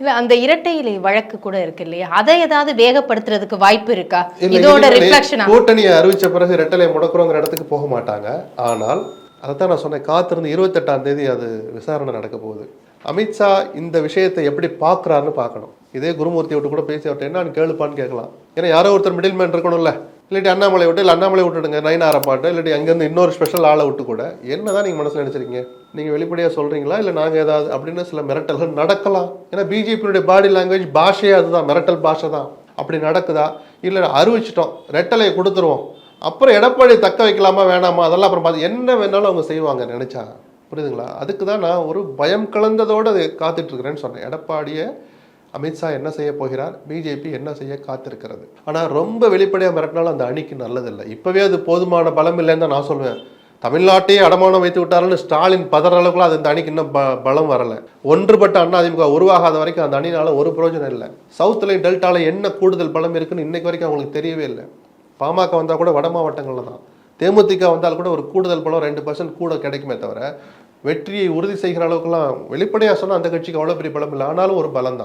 இல்ல அந்த இரட்டை இலை வழக்கு கூட இருக்கு இல்லையா? அதை ஏதாவது வேகப்படுத்துறதுக்கு வாய்ப்பு இருக்கா? இதோட ரிஃப்ளெக்ஷனா கூட்டணியை அறிவிச்ச பிறகு ரெட்டலை முடக்குறோங்கிற இடத்துக்கு போக மாட்டாங்க. ஆனால் அதைத்தான் நான் சொன்னேன் காத்திருந்து இருபத்தெட்டாம் தேதி அது விசாரணை நடக்க போகுது. அமித்ஷா இந்த விஷயத்தை எப்படி பார்க்கறாருன்னு பார்க்கணும். இதே குருமூர்த்தி விட்டு கூட பேசி அவர்கிட்ட என்னன்னு கேளுப்பான்னு கேட்கலாம். ஏன்னா யாரோ ஒருத்தர் மிடில் மேன் இருக்கணும்ல. இல்லாட்டி அண்ணாமலை விட்டு இல்லை அண்ணாமலை விட்டுடுங்க நைன் பாட்டு இல்லாட்டி அங்கேருந்து இன்னொரு ஸ்பெஷல் ஆளை விட்டு கூட என்னதான் நீங்கள் மனசில் நினைச்சிருக்கீங்க? நீங்கள் வெளிப்படையாக சொல்கிறீங்களா இல்லை நாங்கள் ஏதாவது அப்படின்னு சில மிரட்டல்கள் நடக்கலாம். ஏன்னா பிஜேபியுடைய பாடி லாங்குவேஜ் பாஷையே அதுதான் மிரட்டல் பாஷை தான். அப்படி நடக்குதா? இல்லை அறிவிச்சிட்டோம் ரெட்டலையை கொடுத்துருவோம். அப்புறம் எடப்பாடி தக்க வைக்கலாமா வேணாமா? அதெல்லாம் அப்புறம் பார்த்து என்ன வேணாலும் அவங்க செய்வாங்க நினச்சா. புரியுதுங்களா? அதுக்கு தான் நான் ஒரு பயம் கலந்ததோடு அது காத்துட்டு இருக்கிறேன்னு சொன்னேன். எடப்பாடியை அமித்ஷா என்ன செய்ய போகிறார்? பிஜேபி என்ன செய்ய காத்திருக்கிறது? ஆனால் ரொம்ப வெளிப்படையாக மிரட்டினாலும் அந்த அணிக்கு நல்லதில்லை. இப்போவே அது போதுமான பலம் இல்லைன்னு தான் நான் சொல்லுவேன் தமிழ்நாட்டையே அடமானம் வைத்து விட்டாருன்னு ஸ்டாலின் பதற அளவுக்குலாம் அது அந்த அணிக்கு இன்னும் ப- பலம் வரலை. ஒன்றுபட்ட அண்ணா அதிமுக உருவாகாத வரைக்கும் அந்த அணினால ஒரு பிரயோஜனம் இல்லை. சவுத்துலையும் டெல்டாவில் என்ன கூடுதல் பலம் இருக்குன்னு இன்னைக்கு வரைக்கும் அவங்களுக்கு தெரியவே இல்லை. பாமக வந்தால் கூட வட மாவட்டங்களில் தான். தேமுதிக வந்தால் கூட ஒரு கூடுதல் பலம் ரெண்டு பர்சன்ட் கூட கிடைக்குமே தவிர வெற்றியை உறுதி செய்கிற அளவுக்குலாம் வெளிப்படையாக சொன்னால் அந்த கட்சிக்கு அவ்வளோ பெரிய பலம் இல்லை. ஆனாலும் ஒரு பலம் தான்.